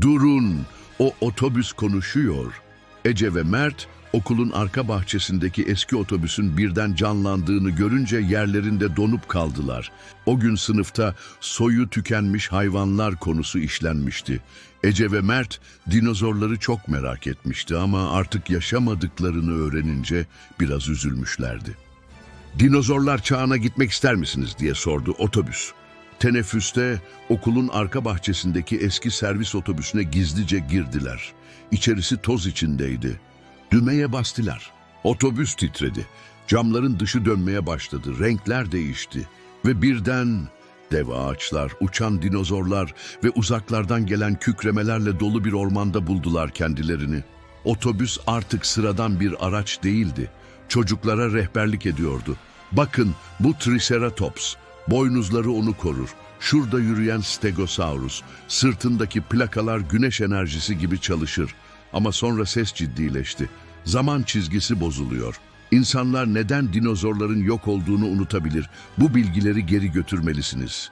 Durun, o otobüs konuşuyor. Ece ve Mert okulun arka bahçesindeki eski otobüsün birden canlandığını görünce yerlerinde donup kaldılar. O gün sınıfta soyu tükenmiş hayvanlar konusu işlenmişti. Ece ve Mert dinozorları çok merak etmişti ama artık yaşamadıklarını öğrenince biraz üzülmüşlerdi. Dinozorlar çağına gitmek ister misiniz diye sordu otobüs. Teneffüste okulun arka bahçesindeki eski servis otobüsüne gizlice girdiler. İçerisi toz içindeydi. Dümeye bastılar. Otobüs titredi. Camların dışı dönmeye başladı. Renkler değişti. Ve birden dev ağaçlar, uçan dinozorlar ve uzaklardan gelen kükremelerle dolu bir ormanda buldular kendilerini. Otobüs artık sıradan bir araç değildi. Çocuklara rehberlik ediyordu. Bakın bu Triceratops. Boynuzları onu korur. Şurada yürüyen Stegosaurus. Sırtındaki plakalar güneş enerjisi gibi çalışır. Ama sonra ses ciddileşti. Zaman çizgisi bozuluyor. İnsanlar neden dinozorların yok olduğunu unutabilir. Bu bilgileri geri götürmelisiniz.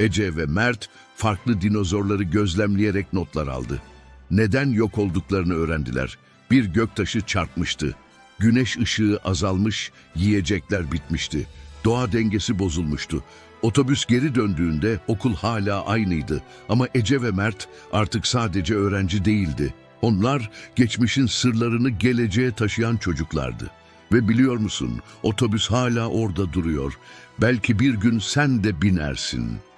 Ece ve Mert farklı dinozorları gözlemleyerek notlar aldı. Neden yok olduklarını öğrendiler. Bir göktaşı çarpmıştı. Güneş ışığı azalmış, yiyecekler bitmişti. Doğa dengesi bozulmuştu. Otobüs geri döndüğünde okul hala aynıydı ama Ece ve Mert artık sadece öğrenci değildi. Onlar geçmişin sırlarını geleceğe taşıyan çocuklardı. Ve biliyor musun, otobüs hala orada duruyor. Belki bir gün sen de binersin.''